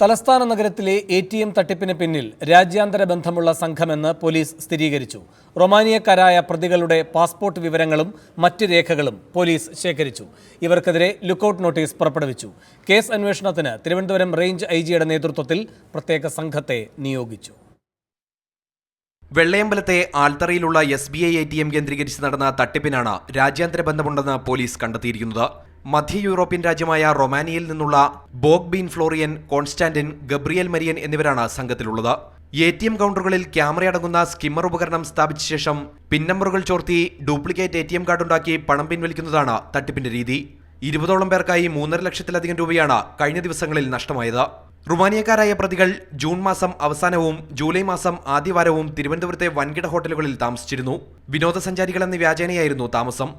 തലസ്ഥാന നഗരത്തിലെ A T M തട്ടിപ്പിന് പിന്നിൽ രാജ്യാന്തര ബന്ധമുള്ള സംഘമെന്ന് പോലീസ് സ്ഥിരീകരിച്ചു. റൊമാനിയക്കാരായ പ്രതികളുടെ പാസ്പോർട്ട് വിവരങ്ങളും മറ്റ് രേഖകളും പോലീസ് ശേഖരിച്ചു. ഇവർക്കെതിരെ ലുക്കൌട്ട് നോട്ടീസ് പുറപ്പെടുവിച്ചു. കേസ് അന്വേഷണത്തിന് തിരുവനന്തപുരം റേഞ്ച് ഐ ജിയുടെ നേതൃത്വത്തിൽ പ്രത്യേക സംഘത്തെ നിയോഗിച്ചു. വെള്ളയമ്പലത്തെ ആൽത്തറയിലുള്ള S B I A T M കേന്ദ്രീകരിച്ച് നടന്ന തട്ടിപ്പിനാണ് രാജ്യാന്തര ബന്ധമുണ്ടെന്ന് പോലീസ് കണ്ടെത്തിയിരിക്കുന്നത്. മധ്യ യൂറോപ്യൻ രാജ്യമായ റൊമാനിയയിൽ നിന്നുള്ള ബോഗ് been Florian Constantin Gabriel Marian എന്നിവരാണ് സംഘത്തിലുള്ളത്. എ ടി എം കൗണ്ടറുകളിൽ ക്യാമറയടങ്ങുന്ന സ്കിമ്മർ ഉപകരണം സ്ഥാപിച്ച ശേഷം പിൻ നമ്പറുകൾ ചോർത്തി duplicate A T M card ഉണ്ടാക്കി പണം പിൻവലിക്കുന്നതാണ് തട്ടിപ്പിന്റെ രീതി. ഇരുപതോളം പേർക്കായി മൂന്നര ലക്ഷത്തിലധികം രൂപയാണ് കഴിഞ്ഞ ദിവസങ്ങളിൽ നഷ്ടമായത്. റുമാനിയക്കാരായ പ്രതികൾ ജൂൺ മാസം അവസാനവും ജൂലൈ മാസം ആദ്യവാരവും തിരുവനന്തപുരത്തെ വൻകിട ഹോട്ടലുകളിൽ താമസിച്ചിരുന്നു. വിനോദസഞ്ചാരികൾ എന്ന വ്യാജേനയായിരുന്നു താമസം.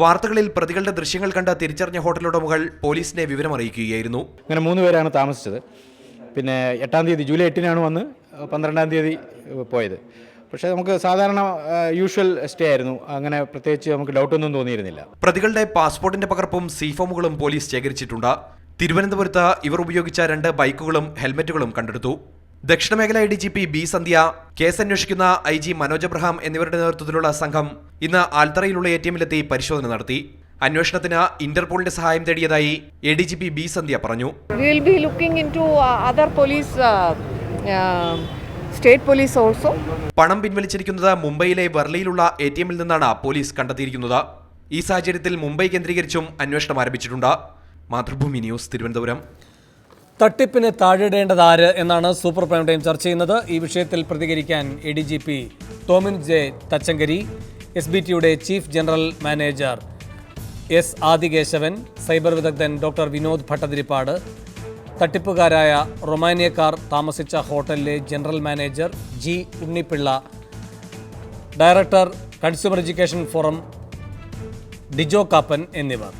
വാർത്തകളിൽ പ്രതികളുടെ ദൃശ്യങ്ങൾ കണ്ട തിരിച്ചറിഞ്ഞ ഹോട്ടലുടമകൾ പോലീസിനെ വിവരമറിയിക്കുകയായിരുന്നു അങ്ങനെ മൂന്ന് പേരാണ് താമസിച്ചത്. പിന്നെ എട്ടാം തീയതി ജൂലൈ എട്ടിനാണ് വന്ന് പന്ത്രണ്ടാം തീയതി പോയത്. പക്ഷേ നമുക്ക് സാധാരണ യൂഷ്വൽ സ്റ്റേ ആയിരുന്നു. അങ്ങനെ പ്രത്യേകിച്ച് നമുക്ക് ഡൗട്ടൊന്നും തോന്നിയിരുന്നില്ല. പ്രതികളുടെ പാസ്പോർട്ടിന്റെ പകർപ്പും സി ഫോമുകളും പോലീസ് ശേഖരിച്ചിട്ടുണ്ട്. തിരുവനന്തപുരത്ത് ഇവർ ഉപയോഗിച്ച രണ്ട് ബൈക്കുകളും ഹെൽമറ്റുകളും കണ്ടെടുത്തു. ദക്ഷിണ മേഖല I D G P B Sandhya case അന്വേഷിക്കുന്ന ഐ ജി മനോജ് അബ്രഹാം എന്നിവരുടെ നേതൃത്വത്തിലുള്ള സംഘം ഇന്ന് ആൽത്തറയിലുള്ള എ ടി എമ്മിലെത്തി പരിശോധന നടത്തി. അന്വേഷണത്തിന് ഇന്റർപോളിന്റെ സഹായം തേടിയതായി A D G P B Sandhya പറഞ്ഞു. Will be uh, state police also. പണം പിൻവലിച്ചിരിക്കുന്നത് മുംബൈയിലെ വെർലിയിലുള്ള എ ടി എമ്മിൽ നിന്നാണ് പോലീസ് കണ്ടെത്തിയിരിക്കുന്നത്. ഈ സാഹചര്യത്തിൽ മുംബൈ കേന്ദ്രീകരിച്ചും അന്വേഷണം ആരംഭിച്ചിട്ടുണ്ട്. മാതൃഭൂമി ന്യൂസ് തിരുവനന്തപുരം. തട്ടിപ്പിന് താഴിടേണ്ടതാര് എന്നാണ് സൂപ്പർ പ്രൈം ടൈം ചർച്ച ചെയ്യുന്നത്. ഈ വിഷയത്തിൽ പ്രതികരിക്കാൻ A D G P Tomin J Thachankary S B ടിയുടെ chief general manager S Adikesavan cyber വിദഗ്ധൻ ഡോക്ടർ വിനോദ് ഭട്ടതിരിപ്പാട് തട്ടിപ്പുകാരായ റൊമാനിയക്കാർ താമസിച്ച ഹോട്ടലിലെ general manager G Unnipillai director consumer education forum Dijo Kappan എന്നിവർ.